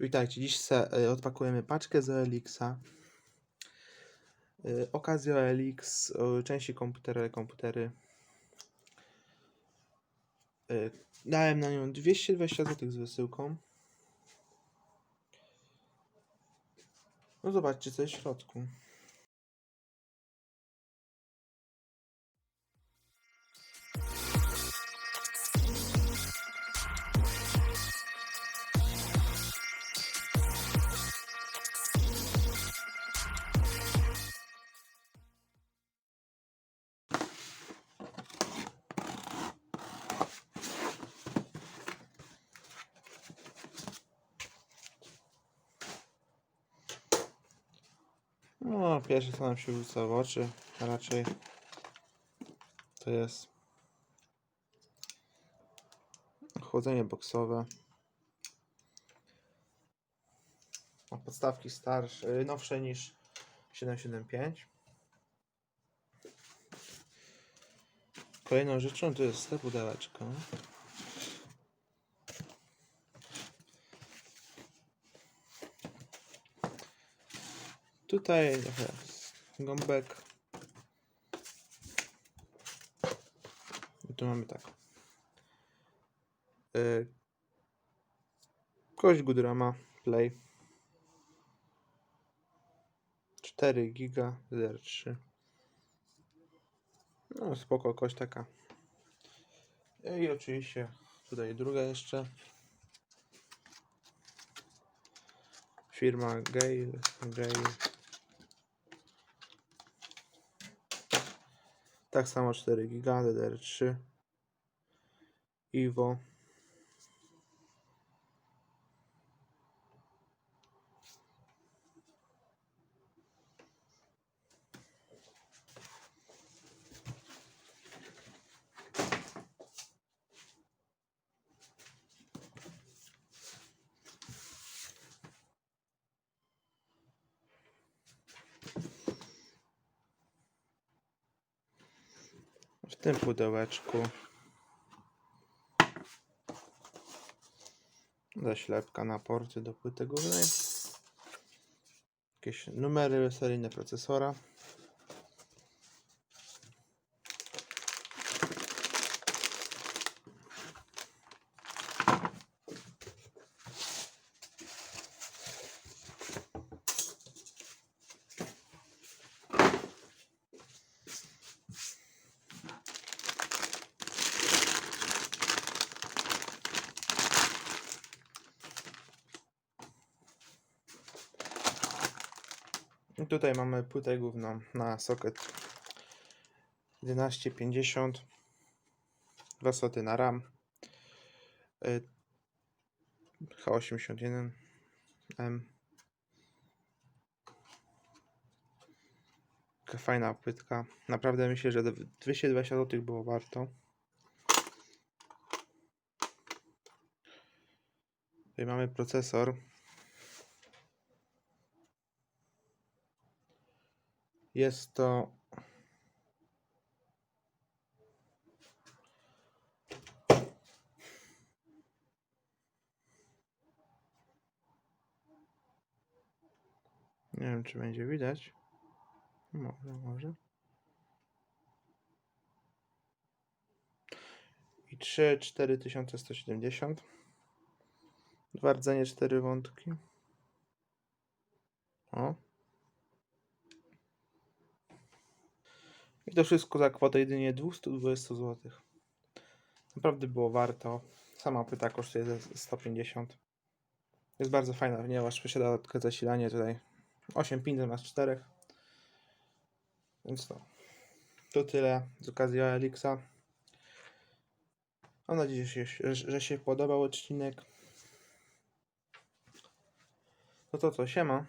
Witajcie, dziś se, y, odpakujemy paczkę z OLX-a. Y, Okazja OLX, y, części komputery, komputery. Dałem na nią 220 zł z wysyłką. No zobaczcie co jest w środku. No, pierwsze co nam się rzuca w oczy, raczej to jest chłodzenie boksowe. A podstawki starsze, y, nowsze niż 775. Kolejną rzeczą to jest te pudełeczko. Tutaj trochę gąbek. I tu mamy tak. Yy, kość Goodrama Play. 4 giga DDR3. No spoko, kość taka. I oczywiście tutaj druga jeszcze. Firma Gale, Gale. Tak samo 4 giga DDR3. Iwo. Tym pudełeczku zaślepka na porty do płyty głównej. Jakieś numery seryjne procesora. I tutaj mamy płytę główną na socket 1150 dwa sloty na RAM y, H81M Taka fajna płytka. Naprawdę myślę, że 220 zł było warto. Tutaj mamy procesor Jest to Nie wiem, czy będzie widać. Może, może. I 3, 4170. Dwa rdzenie, cztery wątki. O. I to wszystko za kwotę jedynie 220 zł. Naprawdę było warto. Sama płyta kosztuje ze 150. Jest bardzo fajna, ponieważ posiada dodatkowe zasilanie tutaj 8 pin zamiast 4. Więc to. To tyle z okazji OLX-a. Mam nadzieję, że się, że się podobał odcinek. No to co, siema.